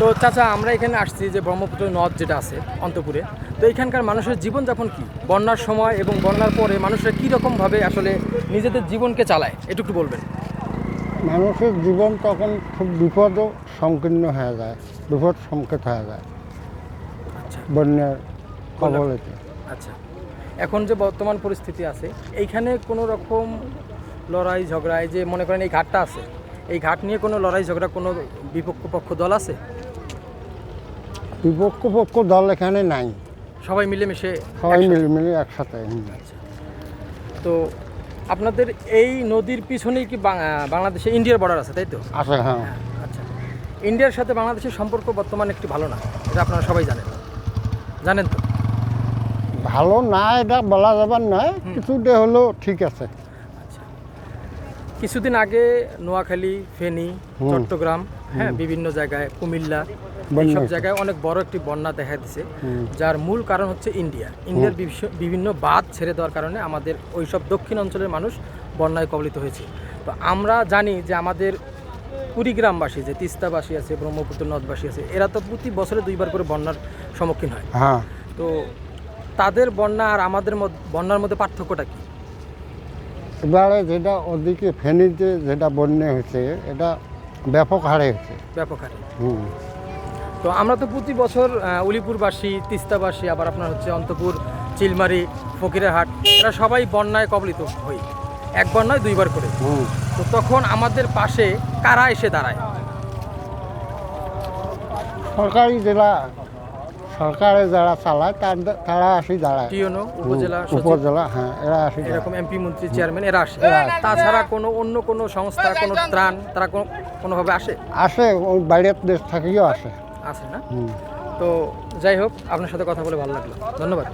তো চাচা আমরা এখানে আসছি যে ব্রহ্মপুত্র নদ যেটা আছে অন্তপুরে। তো এখানকার মানুষের জীবনযাপন কি? বন্যার সময় এবং বন্যার পরে মানুষরা কী রকমভাবে আসলে নিজেদের জীবনকে চালায়? একটু বলবেন। মানুষের জীবন তখন খুব বিপদ সংকীর্ণ হয়ে যায় বিপদ সংকেত হয়ে যায় আচ্ছা। বন্যার কবলেতে। আচ্ছা। এখন যে বর্তমান পরিস্থিতি আছে এইখানে কোনো রকম লড়াই ঝগড়া এই যে মনে করেন এই ঘাটটা আছে এই ঘাট নিয়ে কোনো লড়াই ঝগড়া কোনো বিপক্ষ পক্ষ দল আছে? বিপক্ষ পক্ষ দল এখানে নাই। সবাই মিলেমিশে সবাই মিলে মিলে একসাথে। হুম। তো আপনাদের এই নদীর পিছনেই কি বাংলাদেশে ইন্ডিয়ার বর্ডার আছে তাই তো? আছে হ্যাঁ। আচ্ছা। ইন্ডিয়ার সাথে বাংলাদেশের সম্পর্ক বর্তমানে একটি ভালো না এটা আপনারা সবাই জানেন। জানেন তো? ভালো না এটা বলা যাবার নয় কিছুটা হলেও ঠিক আছে। আচ্ছা। কিছুদিন আগে নোয়াখালী ফেনী চট্টগ্রাম হ্যাঁ বিভিন্ন জায়গায় কুমিল্লা এইসব জায়গায় অনেক বড় একটি বন্যা দেখা দিছে। যার মূল কারণ হচ্ছে ইন্ডিয়া। ইন্ডিয়ার বিভি- বিভিন্ন বাঁধ ছেড়ে দেওয়ার কারণে আমাদের ওইসব দক্ষিণ অঞ্চলের মানুষ বন্যায় কবলিত হয়েছে। তো আমরা জানি যে আমাদের কুড়িগ্রামবাসী যে তিস্তাবাসী আছে ব্রহ্মপুত্র নদবাসী আছে এরা তো প্রতি বছরে দুইবার করে বন্যার সম্মুখীন হয়। হ্যাঁ। তো তাদের বন্যা আর আমাদের বন্যার মধ্যে পার্থক্যটা কি? এবারে যেটা ওদিকে ফেনীতে যেটা বন্যা হয়েছে এটা ব্যাপক হারে হয়েছে। ব্যাপক হারে। হুম। তো আমরা তো প্রতি বছর উলিপুরবাসী তিস্তাবাসী আবার আপনার হচ্ছে অন্তপুর চিলমারি ফকিরাহাট এরা সবাই বন্যায় কবলিত হই। এক বন্যায় দুইবার করে। তো তখন আমাদের পাশে কারা এসে দাঁড়ায়? সরকারি জেলা সরকারে যারা চালায় তার- তারা আসি দাঁড়ায়। টিওনো উপজেলা উপজেলা হ্যাঁ এরা আসি। এরকম এমপি মন্ত্রী চেয়ারম্যান এরা আসে। তাছাড়া কোনো অন্য কোনো সংস্থা কোনো ত্রাণ তারা কোনো কোনোভাবে আসে? আসে বাইরের দেশ থেকেও আসে। আসে না? তো যাই হোক আপনার সাথে কথা বলে ভালো লাগল। ধন্যবাদ।